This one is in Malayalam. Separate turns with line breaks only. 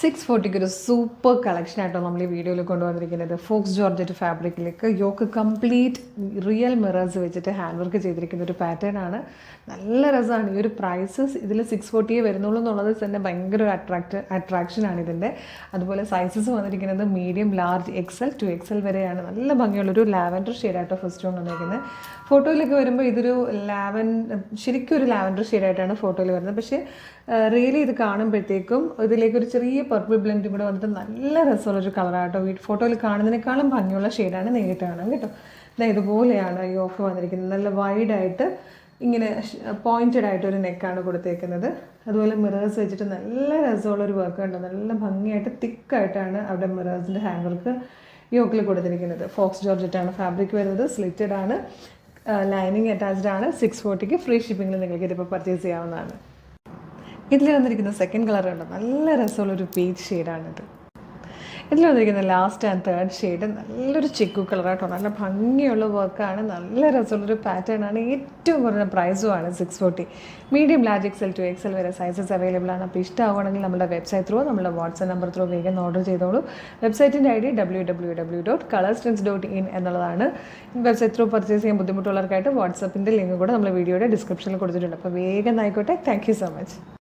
സിക്സ് ഫോർട്ടിക്ക് ഒരു സൂപ്പർ കളക്ഷൻ ആയിട്ടോ നമ്മൾ ഈ വീഡിയോയിൽ കൊണ്ടുവന്നിരിക്കുന്നത്. ഫോക്സ് ജോർജറ്റ് ഫാബ്രിക്കിലേക്ക് യോക്ക് കംപ്ലീറ്റ് റിയൽ മിറേഴ്സ് വെച്ചിട്ട് ഹാൻഡ് വർക്ക് ചെയ്തിരിക്കുന്ന ഒരു പാറ്റേൺ ആണ്. നല്ല രസമാണ്. ഈ ഒരു പ്രൈസസ് ഇതിൽ സിക്സ് ഫോർട്ടിയെ വരുന്നുള്ളൂ എന്നുള്ളത് തന്നെ ഭയങ്കര ഒരു അട്രാക്ട് അട്രാക്ഷനാണ് ഇതിന്റെ. അതുപോലെ സൈസസ് വന്നിരിക്കുന്നത് medium large XL two XL വരെയാണ്. നല്ല ഭംഗിയുള്ളൊരു ലാവൻഡർ ഷെയ്ഡായിട്ടോ ഫസ്റ്റ് വൺ വന്നിരിക്കുന്നത്. ഫോട്ടോയിലൊക്കെ വരുമ്പോൾ ഇതൊരു ലാവൻ ശരിക്കും ഒരു ലാവൻഡർ ഷെയ്ഡായിട്ടാണ് ഫോട്ടോയിൽ വരുന്നത്. പക്ഷേ റിയലി ഇത് കാണുമ്പോഴത്തേക്കും ഇതിലേക്കൊരു ചെറിയ പർപ്പിൾ ബ്ലെൻഡ് കൂടെ വന്നിട്ട് നല്ല രസമുള്ളൊരു കളറാട്ടോ വീട്ട് ഫോട്ടോയിൽ കാണുന്നതിനേക്കാളും ഭംഗിയുള്ള ഷെയ്ഡാണ് നേരിട്ട് കാണാൻ കേട്ടോ. ഇതാ ഇതുപോലെയാണ് ഈ ഓഫ് വന്നിരിക്കുന്നത്. നല്ല വൈഡായിട്ട് ഇങ്ങനെ പോയിന്റഡ് ആയിട്ട് ഒരു നെക്കാണ് കൊടുത്തേക്കുന്നത്. അതുപോലെ മിറേഴ്സ് വെച്ചിട്ട് നല്ല രസമുള്ള ഒരു വർക്ക് ഉണ്ട് നല്ല ഭംഗിയായിട്ട് തിക്കായിട്ടാണ് അവിടെ മിറേഴ്സിന്റെ ഹാൻഡ് വർക്ക് യോക്കിൽ കൊടുത്തിരിക്കുന്നത്. ഫോക്സ് ജോർജറ്റാണ് ഫാബ്രിക് വരുന്നത്. സ്ലിറ്റഡ് ആണ്. ലൈനിങ് അറ്റാച്ച്ഡ് ആണ്. സിക്സ് ഫോർട്ടിക്ക് ഫ്രീ ഷിപ്പിങ്ങിൽ നിങ്ങൾക്ക് ഇതിപ്പോൾ പർച്ചേസ് ചെയ്യാവുന്നതാണ്. ഇതിൽ വന്നിരിക്കുന്ന സെക്കൻഡ് കളർ ഉണ്ട് നല്ല രസമുള്ളൊരു പീച്ച് ഷെയ്ഡാണിത് ഇതിൽ വന്നിരിക്കുന്ന ലാസ്റ്റ് ആൻഡ് തേർഡ് ഷെയ്ഡ് നല്ലൊരു ചിക്കു കളറാട്ടോ നല്ല ഭംഗിയുള്ള വർക്കാണ് നല്ല രസമുള്ളൊരു പാറ്റേൺ ആണ്. ഏറ്റവും കുറഞ്ഞ പ്രൈസുമാണ് six forty medium large XL two XL വരെ സൈസസ് അവൈലബിൾ ആണ്. അപ്പോൾ ഇഷ്ടമാവുകയാണെങ്കിൽ നമ്മുടെ വെബ്സൈറ്റ് ത്രൂ നമ്മുടെ വാട്സപ്പ് നമ്പർ ത്രൂ വേഗം ഓർഡർ ചെയ്തോളൂ. വെബ്സൈറ്റിന്റെ I D W W W dot colourstance dot in എന്നുള്ളതാണ്. വെബ്സൈറ്റ് ത്രൂ പർച്ചേസ് ചെയ്യാൻ ബുദ്ധിമുട്ടുള്ളവർക്കായിട്ട് വാട്സപ്പിന്റെ ലിങ്ക് കൂടെ നമ്മൾ വീഡിയോയുടെ ഡിസ്ക്രിപ്ഷനിൽ കൊടുത്തിട്ടുണ്ട്. അപ്പോൾ വേഗം ആയിക്കോട്ടെ. Thank you so much